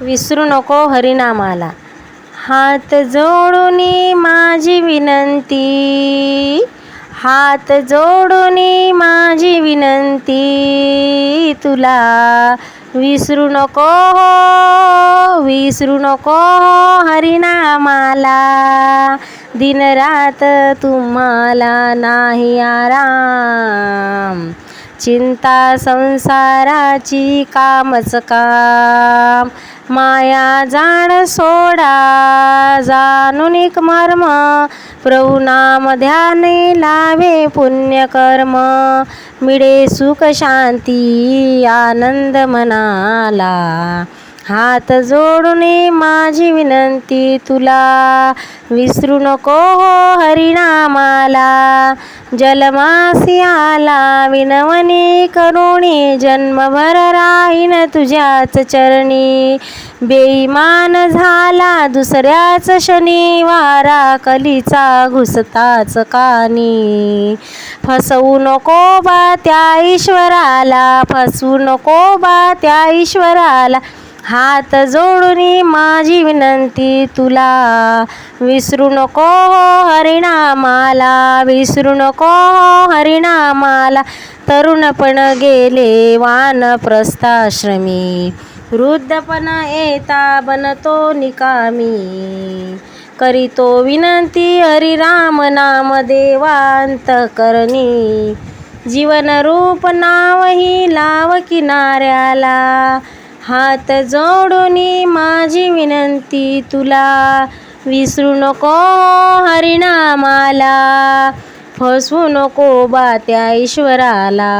विसरू नको हरिनामाला. हात जोडून माझी विनंती. हात जोडून माझी विनंती. तुला विसरू नको हो विसरू नको हो हरिनामाला. दिनरात तुम्हाला नाही आराम. चिंता संसाराची कामच काम. माया जाण सोडा जाणून एक मर्म. प्रभू नाम ध्याने लावे पुण्यकर्म मिळे सुख शांती आनंद मनाला. हात जोडून माझी विनंती तुला. विसरू नको हो हरिणामाला जलमासियाला विनवनी करुणी जन्मभर राहीन तुझ्याच चरणी. बेईमान झाला दुसऱ्याच शनिवारा कलीचा घुसताच कानी. फसवू नको बा त्या ईश्वराला फसवू नको बा त्या ईश्वराला. हात जोडून माझी विनंती तुला. विसरू नको हो हरिनामाला विसरू नको हो हरिनामाला तरुणपण गेले वानप्रस्थाश्रमी वृद्धपण येता बनतो निकामी. करीतो विनंती हरिराम नाम देवांत करणी. जीवन रूप नावही लाव किनाऱ्याला. हात जोडून माझी विनंती तुला. विसरू नको हरिनामाला. फसवू नको बा त्या ईश्वराला.